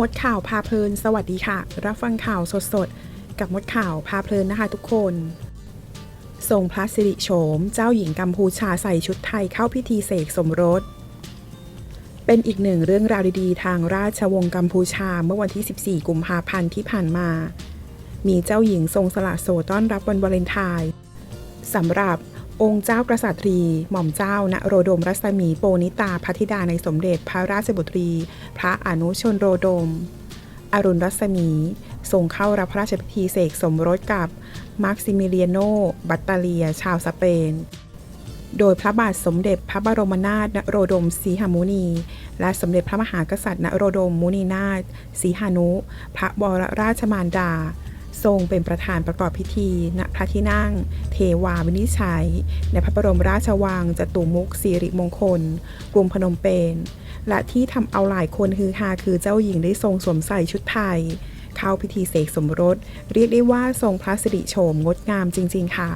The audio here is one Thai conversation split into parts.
มดข่าวพาเพลิน สวัสดีค่ะ รับฟังข่าวสดๆ กับมดข่าวพาเพลินนะคะทุกคน ทรงพระสิริโฉม เจ้าหญิงกัมพูชาใส่ชุดไทยเข้าพิธีเสกสมรส เป็นอีกหนึ่งเรื่องราวดีๆ ทางราชวงศ์กัมพูชาเมื่อวันที่ 14 กุมภาพันธ์ที่ผ่านมา มีเจ้าหญิงทรงสละโสดต้อนรับวันวาเลนไทน์สำหรับ องค์เจ้ากษัตริย์หม่อมเจ้า ณโรดมรัศมีโปนิตาพัธิดาในสมเด็จพระราชบุตรี พระอนุชนโรดม อรุณรัศมีทรงเข้ารับพระราชพิธีเสกสมรสกับมาร์ซิมิเลียโน บัตตาเลีย ชาวสเปน โดยพระบาทสมเด็จพระบรมนาถนโรดม สีหมุนี และสมเด็จพระมหากษัตริย์นโรดมมุนีนาถสีหานุ พระบรราชมารดา ทรงเป็นประธานประกอบพิธี ณ พระที่นั่ง เทวาวินิจฉัย ในพระบรมราชวังจตุมุกสิริมงคล กรุงพนมเปญ และที่ทำเอาหลายคนฮือฮาคือเจ้าหญิงได้ทรงสวมใส่ชุดไทย เข้าพิธีเสกสมรส เรียกได้ว่าทรงพระสิริโฉมงดงามจริง ๆ ค่ะ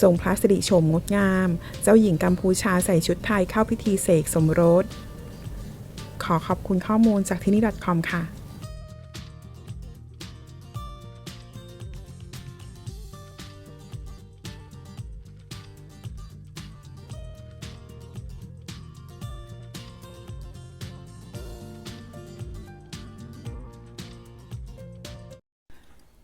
ทรงพระสิริโฉมงดงาม เจ้าหญิงกัมพูชาใส่ชุดไทยเข้าพิธีเสกสมรส ขอขอบคุณข้อมูลจากที่นี่ .com ค่ะ